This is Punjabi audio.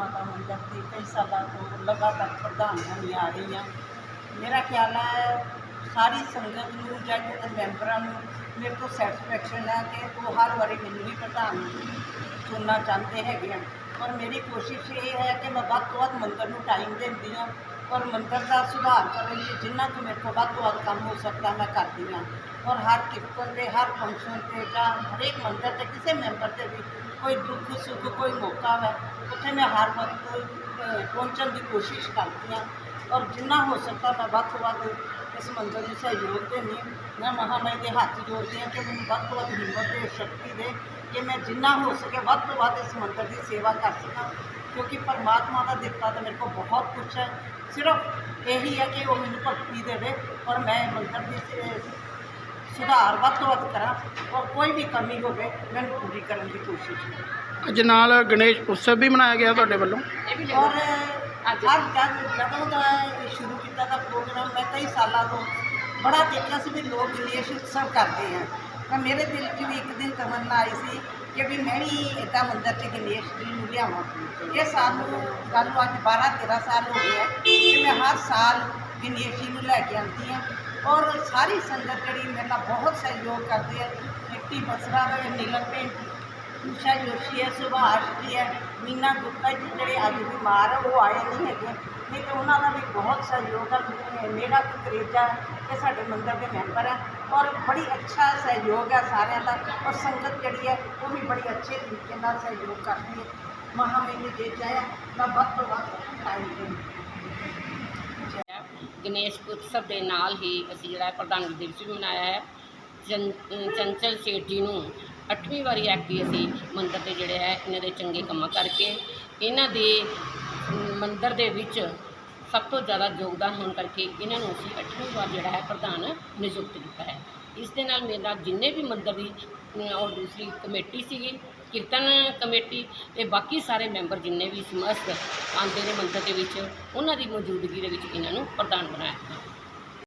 ਮਾਤਾ ਮੰਦਰ ਦੀ ਕਈ ਸਾਲਾਂ ਤੋਂ ਲਗਾਤਾਰ ਪ੍ਰਧਾਨ ਬਣੀ ਆ ਰਹੀ ਹਾਂ ਮੇਰਾ ਖਿਆਲ ਹੈ ਸਾਰੀ ਸੰਗਤ ਨੂੰ ਜਾਂ ਜਿਹੜੇ ਮੈਂਬਰਾਂ ਨੂੰ ਮੇਰੇ ਤੋਂ ਸੈਟੀਸਫੈਕਸ਼ਨ ਹੈ ਕਿ ਉਹ ਹਰ ਵਾਰੀ ਮੈਨੂੰ ਹੀ ਪ੍ਰਧਾਨ ਚੁਣਨਾ ਚਾਹੁੰਦੇ ਹੈਗੇ ਹਨ ਔਰ ਮੇਰੀ ਕੋਸ਼ਿਸ਼ ਇਹ ਹੈ ਕਿ ਮੈਂ ਵੱਧ ਤੋਂ ਵੱਧ ਮੰਦਰ ਨੂੰ ਟਾਈਮ ਦਿੰਦੀ ਹਾਂ ਔਰ ਮੰਦਰ ਦਾ ਸੁਧਾਰ ਕਰਨ ਲਈ ਜਿੰਨਾ ਕੁ ਮੇਰੇ ਤੋਂ ਵੱਧ ਤੋਂ ਵੱਧ ਕੰਮ ਹੋ ਸਕਦਾ ਮੈਂ ਕਰਦੀ ਹਾਂ। ਔਰ ਹਰ ਕੀਰਤਨ ਦੇ ਹਰ ਫੰਕਸ਼ਨ ਤੇ ਜਾਂ ਹਰੇਕ ਮੰਦਰ ਦੇ ਕਿਸੇ ਮੈਂਬਰ ਤੇ ਵੀ ਕੋਈ ਦੁੱਖ ਸੁੱਖ ਕੋਈ ਮੌਕਾ ਹੈ ਉੱਥੇ ਮੈਂ ਹਰ ਵਕਤ ਅ, ਪਹੁੰਚਣ ਦੀ ਕੋਸ਼ਿਸ਼ ਕਰਦੀ ਹਾਂ ਔਰ ਜਿੰਨਾ ਹੋ ਸਕਦਾ ਮੈਂ ਵੱਧ ਤੋਂ ਵੱਧ ਇਸ ਮੰਦਰ ਨੂੰ ਸਹਿਯੋਗ ਦੇਣੀ ਮੈਂ ਮਹਾਮਾਈ ਦੇ ਹੱਥ ਜੋੜਦੀ ਹਾਂ ਕਿ ਮੈਨੂੰ ਵੱਧ ਤੋਂ ਵੱਧ ਹਿੰਮਤ ਤੇ ਸ਼ਕਤੀ ਦੇ ਕਿ ਮੈਂ ਜਿੰਨਾ ਹੋ ਸਕੇ ਵੱਧ ਤੋਂ ਵੱਧ ਇਸ ਮੰਦਰ ਦੀ ਸੇਵਾ ਕਰ ਸਕਾਂ ਕਿਉਂਕਿ ਪਰਮਾਤਮਾ ਦਾ ਦਿੱਤਾ ਤਾਂ ਮੇਰੇ ਕੋਲ ਬਹੁਤ ਕੁਛ ਹੈ ਸਿਰਫ ਇਹੀ ਹੈ ਕਿ ਉਹ ਮੈਨੂੰ ਭਗਤੀ ਦੇਵੇ ਔਰ ਮੈਂ ਮੰਦਰ ਦੀ ਸੇ- ਸੁਧਾਰ ਵੱਧ ਤੋਂ ਵੱਧ ਕਰਾਂ ਔਰ ਕੋਈ ਵੀ ਕਮੀ ਹੋਵੇ ਮੈਨੂੰ ਪੂਰੀ ਕਰਨ ਦੀ ਕੋਸ਼ਿਸ਼ ਕਰਾਂ। ਅੱਜ ਨਾਲ ਗਣੇਸ਼ ਉਤਸਵ ਵੀ ਮਨਾਇਆ ਗਿਆ ਤੁਹਾਡੇ ਵੱਲੋਂ? ਔਰ ਹਰ ਜਦ ਜਦੋਂ ਦਾ ਇਹ ਸ਼ੁਰੂ ਕੀਤਾ ਦਾ ਪ੍ਰੋਗਰਾਮ ਮੈਂ ਕਈ ਸਾਲਾਂ ਤੋਂ ਬੜਾ ਦੇਖਿਆ ਸੀ ਵੀ ਲੋਕ ਗਣੇਸ਼ ਉਤਸਵ ਕਰਦੇ ਆ। ਤਾਂ ਮੇਰੇ ਦਿਲ 'ਚ ਵੀ ਇੱਕ ਦਿਨ ਤਮੰਨਾ ਆਈ ਸੀ ਕਿ ਵੀ ਮੈਂ ਵੀ ਇੱਦਾਂ ਮੰਦਰ 'ਚ ਗਣੇਸ਼ ਜੀ ਨੂੰ ਲਿਆਵਾਂ। ਇਹ ਸਾਨੂੰ ਗੱਲ ਨੂੰ ਅੱਜ 12 13 ਸਾਲ ਹੋ ਗਏ ਹੈ ਕਿ ਮੈਂ ਹਰ ਸਾਲ ਗਣੇਸ਼ ਜੀ ਨੂੰ ਲੈ ਕੇ ਆਉਂਦੀ ਹਾਂ ਔਰ ਸਾਰੀ ਸੰਗਤ ਜਿਹੜੀ ਮੇਰੇ ਨਾਲ ਬਹੁਤ ਸਹਿਯੋਗ ਕਰਦੀ ਹੈ। ਮਿੱਟੀ ਬਸਰਾ ਦਾ ਨੀਲਮ ਪਿੰਡ ਉਸ਼ਾ ਜੋਸ਼ੀ ਹੈ, ਸੁਭਾਸ਼ ਜੀ ਹੈ, ਮੀਨਾ ਗੁਪਤਾ ਜੀ ਜਿਹੜੇ ਅੱਜ ਬਿਮਾਰ ਉਹ ਆਏ ਨਹੀਂ ਹੈਗੇ। ਨਹੀਂ ਤੇ ਉਹਨਾਂ ਦਾ ਵੀ ਬਹੁਤ ਸਹਿਯੋਗ ਹੈ ਮੇਰਾ ਕੁਕਰੇਜਾ ਇਹ ਸਾਡੇ ਮੰਦਰ ਦੇ ਮੈਂਬਰ ਹੈ ਔਰ ਬੜੀ ਅੱਛਾ ਸਹਿਯੋਗ ਹੈ ਸਾਰਿਆਂ ਦਾ। ਔਰ ਸੰਗਤ ਜਿਹੜੀ ਹੈ, ਉਹ ਵੀ ਬੜੀ ਅੱਛੇ ਤਰੀਕੇ ਨਾਲ ਸਹਿਯੋਗ ਕਰਦੀ ਹੈ। ਮਹਾ ਮੈਨੂੰ ਜੇ ਚਾਹਿਆ ਮੈਂ ਵੱਧ ਤੋਂ ਵੱਧ ਟਾਈਮ ਦਿੰਦੀ ਗਣੇਸ਼ ਉਤਸਵ ਦੇ ਨਾਲ ਹੀ ਅਸੀਂ ਜਿਹੜਾ ਹੈ ਪ੍ਰਧਾਨਗੀ ਦਿਵਸ ਵੀ ਮਨਾਇਆ ਹੈ। ਚੰ- ਚੰਚਲ ਸੇਠ ਜੀ ਨੂੰ ਅੱਠਵੀਂ ਵਾਰੀ ਐਕਟੀ ਅਸੀਂ ਮੰਦਰ ਦੇ ਜਿਹੜੇ ਹੈ, ਇਹਨਾਂ ਦੇ ਚੰਗੇ ਕੰਮਾਂ ਕਰਕੇ ਇਹਨਾਂ ਦੇ ਮੰਦਰ ਦੇ ਵਿੱਚ ਸਭ ਤੋਂ ਜ਼ਿਆਦਾ ਯੋਗਦਾਨ ਹੋਣ ਕਰਕੇ ਇਹਨਾਂ ਨੂੰ ਅਸੀਂ ਅੱਠਵੀਂ ਵਾਰ ਜਿਹੜਾ ਹੈ ਪ੍ਰਧਾਨ ਨਿਯੁਕਤ ਕੀਤਾ ਹੈ। ਇਸ ਦੇ ਨਾਲ ਮੇਰਾ ਜਿੰਨੇ ਵੀ ਮੰਦਰ ਦੀ ਔਰ ਦੂਸਰੀ ਕਮੇਟੀ ਸੀਗੀ ਕੀਰਤਨ ਕਮੇਟੀ ਤੇ ਬਾਕੀ ਸਾਰੇ ਮੈਂਬਰ ਜਿੰਨੇ ਵੀ ਸਮਸਤ ਆਉਂਦੇ ਨੇ ਮੰਦਰ ਦੇ ਵਿੱਚ, ਉਹਨਾਂ ਦੀ ਮੌਜੂਦਗੀ ਦੇ ਵਿੱਚ ਇਹਨਾਂ ਨੂੰ ਪ੍ਰਧਾਨ ਬਣਾਇਆ।